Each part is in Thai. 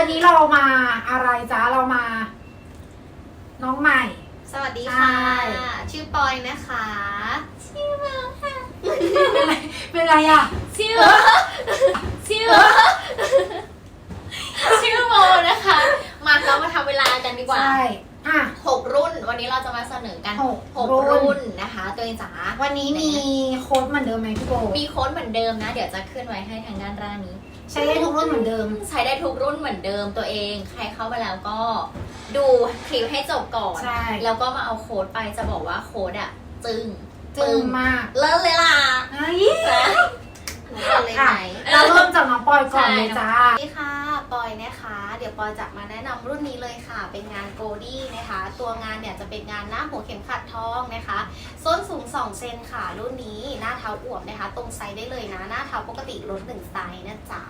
จ้าเรามา น้องใหม่ สวัสดีค่ะ ใช่ ชื่อปอยนะคะ ชื่อเมาค่ะ เป็นไรเป็นไรอะ ชื่อ ชื่อ ชื่อโมนะคะ มาเรามาทำเวลากันดีกว่าใช่อะ หกรุ่น วันนี้เราจะมาเสนอกันหกหกรุ่นรุ่นนะคะ ตัวเองจ๋า วันนี้มีโค้ดเหมือนเดิมไหมพี่โบมีโค้ดเหมือนเดิมนะ เดี๋ยวจะขึ้นไว้ให้ทางด้านล่างนี้ ใช้ได้ทุกรุ่นเหมือนเดิม ใช้ได้ทุกรุ่นเหมือนเดิมตัวเอง ใครเข้ามาแล้วก็ดูคลิปให้จบก่อน ใช่ แล้วก็มาเอาโค้ดไปจะบอกว่าโค้ดอะจึงจึงมากเลิศเลยล่ะเฮ้ยหนูเลิศเลยไหมเราเริ่มจากน้องปอยก่อนเลยจ้า สวัสดีค่ะ ปอยนะคะ เดี๋ยวปอยจะมาแนะนำรุ่นนี้เลยค่ะ เป็นงานโกดี้นะคะ ตัวงานเนี่ยจะเป็นงานหน้าหัวเข็มขัดทองนะคะ ส้นสูง 2 เซนค่ะ รุ่นนี้หน้าเท้าอวบนะคะ ตรงไซส์ได้เลยนะ หน้าเท้าปกติลด1ไซส์นะจ๊ะ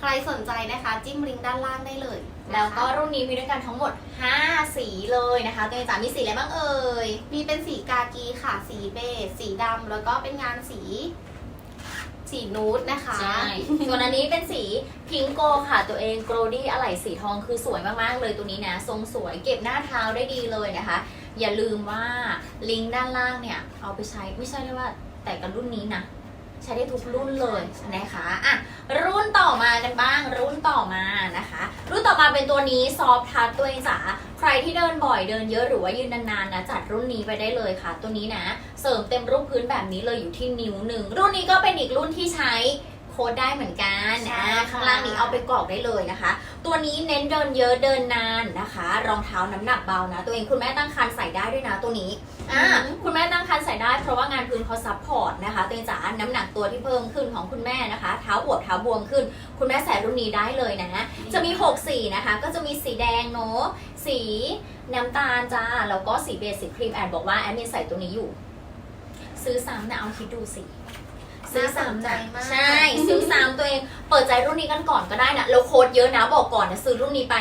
ใครสนใจนะคะ จิ้มลิงก์ด้านล่างได้เลยนะคะแล้วก็รุ่นนี้มีด้วยกันทั้งหมด 5 สีเลยนะคะตัวเองจ๋ามีสีอะไรบ้างเอ่ย มีเป็นสีกากีค่ะ สีเบจสีดำแล้วก็เป็นงานสี สีนูดนะคะ ใช่ ส่วนอันนี้เป็นสีพิงโกค่ะตัวเองโกลดี้อะไหล่สีทองคือสวยมากๆเลยตัวนี้นะ ทรงสวยเก็บหน้าเท้าได้ดีเลยนะคะ อย่าลืมว่าลิงก์ด้านล่างเนี่ย เอาไปใช้ไม่ใช่ได้ว่าแต่กับรุ่นนี้นะ ใช้ได้ทุกรุ่นเลยนะคะอะรุ่นต่อมากันบ้างรุ่นต่อมานะคะ รุ่นต่อมาเป็นตัวนี้ซอฟทัชตัวเองจ๋า ใครที่เดินบ่อยเดินเยอะหรือว่ายืนนานๆนะจัดรุ่นนี้ไปได้เลยค่ะ ตัวนี้นะ เสริมเต็มรูปพื้นแบบนี้เลยอยู่ที่นิ้วหนึ่งรุ่นนี้ก็เป็นอีกรุ่นที่ใช้โค้ดได้เหมือนกันใช่นะค่ะข้างล่างนี้เอาไปกรอกได้เลยนะคะ ตัวนี้เน้นเดินเยอะเดินนานนะคะ รองเท้าน้ำหนักเบานะ ตัวเองคุณแม่ตั้งครรภ์ใส่ได้ด้วยนะตัวนี้อ่าคุณแม่ตั้งครรภ์ นะคะตัวเองจ๋าน้ำหนักตัวที่เพิ่มขึ้นของคุณแม่นะคะ เท้าอวบเท้าบวมขึ้น คุณแม่ใส่รุ่นนี้ได้เลยนะ จะมี 6 สีนะคะ ก็จะมีสีแดงเนาะสีน้ำตาลจ้า แล้วก็สีเบสสีครีมแอนบอกว่าแอดมินใส่ตัวนี้อยู่ ซื้อซ้ำนะเอาคิดดูสิซื้อซ้ำน่าสนใจนะมากใช่ซื้อซ้ำตัวเอง เปิดใจรุ่นนี้กันก่อนก็ได้นะแล้วโค้ดเยอะนะบอกก่อนนะซื้อรุ่นนี้ไป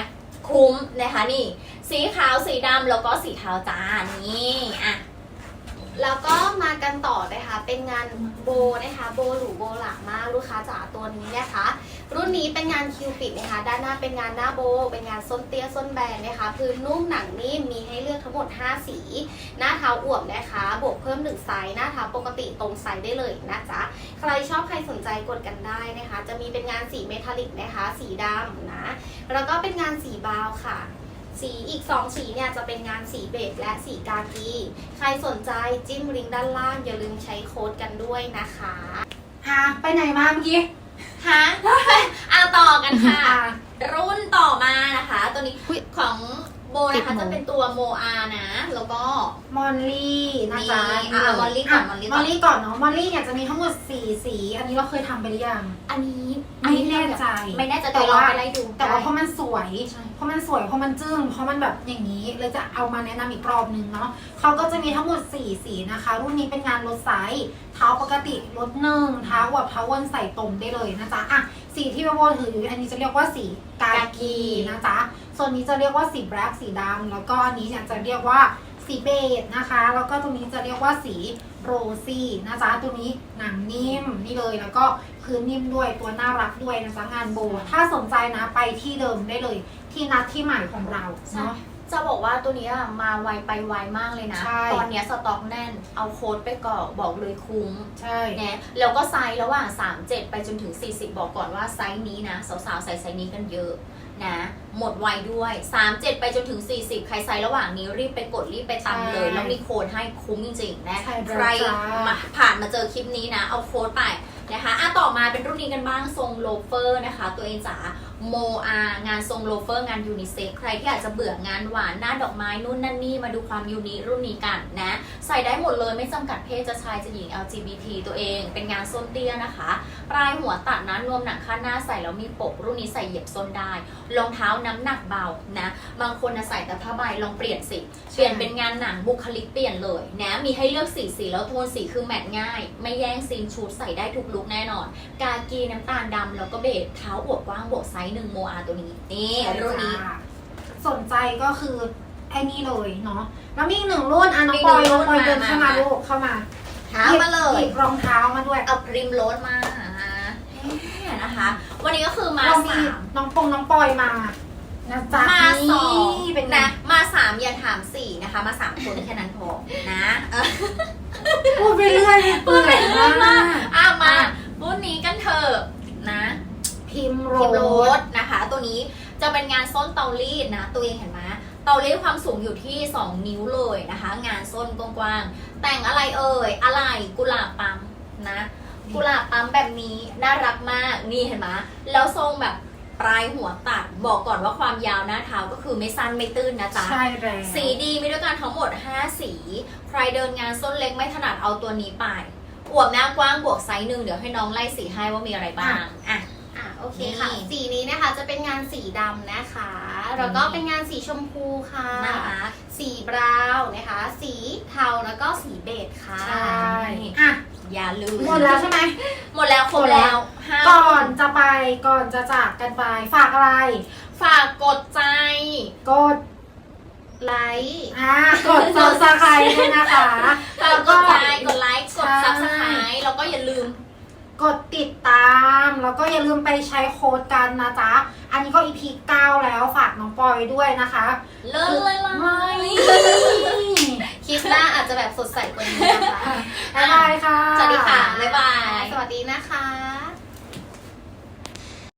คุ้มนะคะนี่ สีขาวสีดำแล้วก็สีเทาจ้านี่อะ แล้วก็มากันต่อนะคะ เป็นงานโบนะคะ โบหรูโบหลามากลูกค้าจ๋าตัวนี้นะคะ รุ่นนี้เป็นงานคิวปิดนะคะ ด้านหน้าเป็นงานหน้าโบ เป็นงานส้นเตี้ยส้นแบนนะคะ พื้นนุ่มหนังนิ่ม มีให้เลือกทั้งหมด 5 สี หน้าเท้าอวบนะคะ บวกเพิ่ม1ไซส์หน้าเท้าปกติตรงไซส์ได้เลยนะจ๊ะ ใครชอบใครสนใจกดกันได้นะคะ จะมีเป็นงานสีเมทัลลิกนะคะ สีดำนะ แล้วก็เป็นงานสีบาวค่ะ สีอีก 2 สีเนี่ยจะเป็นงานสีเบจและสีกากี ใครสนใจจิ้มลิงก์ด้านล่าง อย่าลืมใช้โค้ดกันด้วยนะคะอะไปไหนมาเมื่อกี้ ฮะเอาต่อกันค่ะอะรุ่นต่อมานะคะ ตัวนี้อุ๊ยของ โบตินะดคะโมจะเป็นตัวโมอานะ แล้วก็ มอนลี่นะจ๊ะนี่อะมอลลี่ก่อนมอลลี่ก่อน มอลลี่ก่อนเนาะ มอลลี่เนี่ยจะมีทั้งหมดสี่สี อันนี้เราเคยทำไปหรือยัง อันนี้ไม่แน่ใจไม่แน่ใจแต่แต่เราว่าไปไล่ดู แต่ว่าเพได้ราะมันสวยใช่เพราะมันสวย เพราะมันจึ้ง เพราะมันแบบอย่างนี้ เลยจะเอามาแนะนำอีกรอบนึงเนาะเขาก็จะมีทั้งหมด4สีนะคะ รุ่นนี้เป็นงานลดไซส์เท้าปกติลดหนึ่งเท้าอวบเท้าวนใส่ตรงได้เลยนะจ๊ะอะ สีที่พี่โบถืออยู่อันนี้จะเรียกว่าสีกากีนะจ๊ะส่วนนี้จะเรียกว่าสีแบล็กสีดำแล้วก็อันนี้จะเรียกว่าสีเบจนะคะ แล้วก็ตรงนี้จะเรียกว่าสีโรซี่นะจ๊ะตัวนี้หนังนิ่มนี่เลยแล้วก็พื้นนิ่มด้วยตัวน่ารักด้วยนะจ๊ะงานโบ ถ้าสนใจนะไปที่เดิมได้เลย ที่นัดที่ใหม่ของเราเนาะ จะบอกว่าตัวเนี้ยมาไวไปไวมากเลยนะ ใช่ ตอนเนี้ยสต็อกแน่น เอาโค้ดไปกรอกบอกเลยคุ้มใช่ นะแล้วก็ไซส์ระหว่าง 37 ไปจนถึง 40 บอกก่อนว่าไซส์นี้นะ สาวๆ ใส่ไซส์นี้กันเยอะนะ หมดไวด้วย 37 ไปจนถึง 40 ใครไซส์ระหว่างนี้รีบไปกดรีบไปตามเลยแล้วมีโค้ดให้คุ้มจริงๆนะใช่ใครมาผ่านมาเจอคลิปนี้นะ เอาโค้ดไปนะคะอะต่อมาเป็นรุ่นนี้กันบ้างทรงโลเฟอร์นะคะ ตัวเองจ๋า โมอางานทรงโลเฟอร์งานยูนิเซ็กใครที่อาจจะเบื่องานหวานหน้าดอกไม้นู่นนั่นนี่มาดูความยูนิรุ่นนี้กันนะ ใส่ได้หมดเลยไม่จำกัดเพศจะชายจะหญิง LGBT ตัวเอง เป็นงานส้นเตี้ยนะคะ ปลายหัวตัดนะนวมหนังข้างหน้าใส่แล้วมีปก รุ่นนี้ใส่เหยียบส้นได้รองเท้าน้ำหนักเบานะบางคนนะใส่แต่ผ้าใบลองเปลี่ยนสิเปลี่ยนเป็นงานหนังบุคลิกเปลี่ยนเลยนะมีให้เลือกสีสีแล้วโทนสีคือแมทง่าย ไม่แย่งซีนชุดใส่ได้ทุกลุคแน่นอน กากีน้ำตาลดำแล้วก็เบจเท้าอวบกว้างบวกไซส์หนึ่งโมอาตัวนี้นี่รุ่นนี้จ้าสนใจก็คือไอ้นี่เลยเนาะแล้วมีอีกหนึ่งรุ่นอะน้องมีปอยหนึ่น้องงรุ่นปอยเดินมาเข้ามามาลูกเข้ามาเท้ามาเลหยยิบรองเท้ามาด้วยเอาพริมโรสมานะคะ วันนี้ก็คือมาเรามีสามน้องปงน้องปอยมานะจ๊ะมาสองนี่เป็นไงนะ มาสามอย่าถามสี่นะคะ มาสามคนแค่นั้นพอนะเออพูดไปเรื่อยเปื่อยมากอะมารุ่นนี้กันเถอะนะ พิมพ์โรพิมพ์โรสสนะคะ ตัวนี้จะเป็นงานส้นเตารีดนะ ตัวเองเห็นไหมเตารีดความสูงอยู่ที่ 2 นิ้วเลยนะคะ งานส้นกว้างๆแต่งอะไรเอ่ยอะไรกุหลาบปั๊มนะ กุหลาบปั๊มแบบนี้น่ารักมากนี่เห็นไหมแล้วทรงแบบปลายหัวตัดบอกก่อนว่าความยาวหน้าเท้าก็คือไม่สั้นไม่ตื้นนะจ๊ะ ใช่แล้วสีดีมีด้วยกันทั้งหมด 5 สี ใครเดินงานส้นเล็กไม่ถนัดเอาตัวนี้ไป อวบหน้ากว้างบวกไซส์หนึ่งเดี๋ยวให้น้องไล่สีให้ว่ามีอะไรบ้าง อะอะ โอเคค่ะ นี่ สีนี้นะคะจะเป็นงานสีดำนะคะ แล้วก็เป็นงานสีชมพูค่ะน่ารักสีบราวน์นะคะ สีเทาแล้วก็สีเบจค่ะ ใช่ อะ อย่าลืมหมดแล้วใช่ไหม หมดแล้วครบแล้วห้าก่อนจะไปก่อนจะจากกันไป ฝากอะไร ฝากกดใจ กดไลค์อ่ากดซับสไครต์ด้วยนะคะ ฝากกดใจกดไลค์กดใช่ ซับสไครต์แล้วก็อย่าลืม กดติดตาม แล้วก็อย่าลืมไปใช้โค้ดกันนะจ๊ะ อันนี้ก็ EP 9แล้วฝากน้องปอยด้วยนะคะ เลิศเลยล่ะคลิปหน้าอาจจะแบบสดใสกว่านี้นะคะ บ๊ายบายค่ะ สวัสดีค่ะ บ๊ายบาย สวัสดีนะคะ